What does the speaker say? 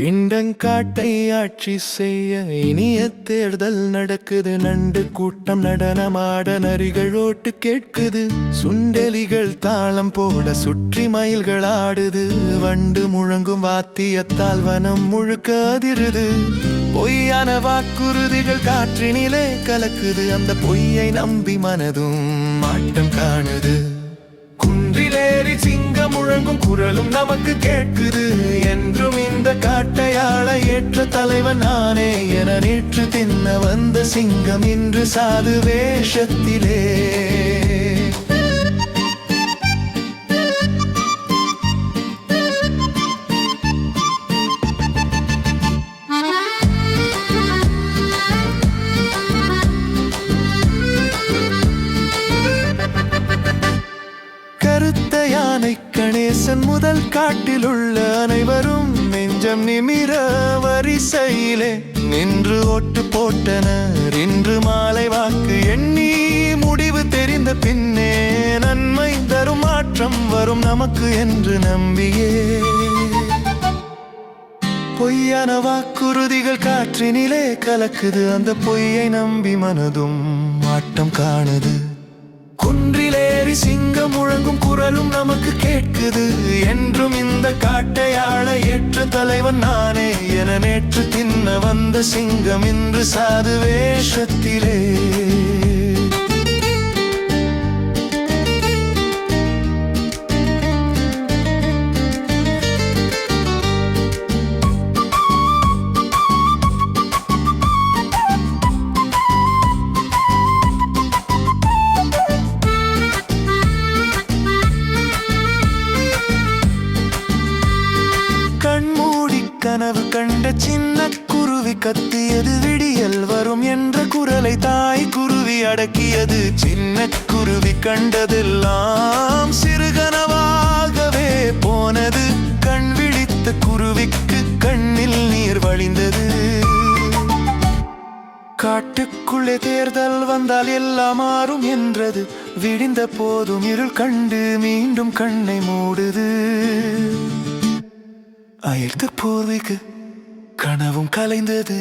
இண்டங்காட்டை ஆட்சி செய்ய இனிய தேர்தல் நடக்குது. நண்டு கூட்டம் நடனமாட நரிகள் ஓட்டு கேட்குது. சுண்டெலிகள் தாளம் போட சுற்றி மயில்கள் ஆடுது. வண்டு முழங்கும் வாத்தியத்தால் வனம் முழுக்க அதிருது. பொய்யான வாக்குறுதிகள் காற்றினிலே கலக்குது. அந்த பொய்யை நம்பி மனதும் மாட்டம் காணுது. குன்றிலேறி சிங்கம் முழங்கும் குரலும் நமக்கு கேட்குது. என்ற காட்டையாள ஏற்ற தலைவன் நானே என நேற்று தின்ன வந்த சிங்கம் இன்று சாது வேஷத்திலே. கருத்த யானை கணேசன் முதல் காட்டில் உள்ள அனைவரும் நெஞ்சம் நிமிர வரிசையிலே நின்று ஓட்டு போட்டனர். இன்று மாலை வாக்கு எண்ணி முடிவு தெரிந்த பின்னே நன்மை தரும் மாற்றம் வரும் நமக்கு என்று நம்பியே. பொய்யான வாக்குறுதிகள் காற்றினிலே கலக்குது. அந்த பொய்யை நம்பி மனதும் ஆட்டம் காணுது. குன்றிலேறி சிங்கம் முழங்கும் குரலும் நமக்கு கேட்குது. என்றும் இந்த காட்டையாள ஏற்ற தலைவன் நானே என நேற்று தின்ன வந்த சிங்கம் இன்று சாது வேஷத்திலே. கனவு கண்ட சின்ன குருவி கத்தியது விடியல் வரும் என்ற குரலை தாய் குருவி அடக்கியது. சின்ன குருவி கண்டதெல்லாம் சிறுகனவாகவே போனது. கண் விழித்த குருவிக்கு கண்ணில் நீர் வழிந்தது. காட்டுக்குள்ளே தேர்தல் வந்தால் எல்லாம் மாறும் என்றது. விடிந்த போதும் இருள் கண்டு மீண்டும் கண்ணை மூடுது. அயல்த்து போர்வைக்கு கனவும் கலைந்தது.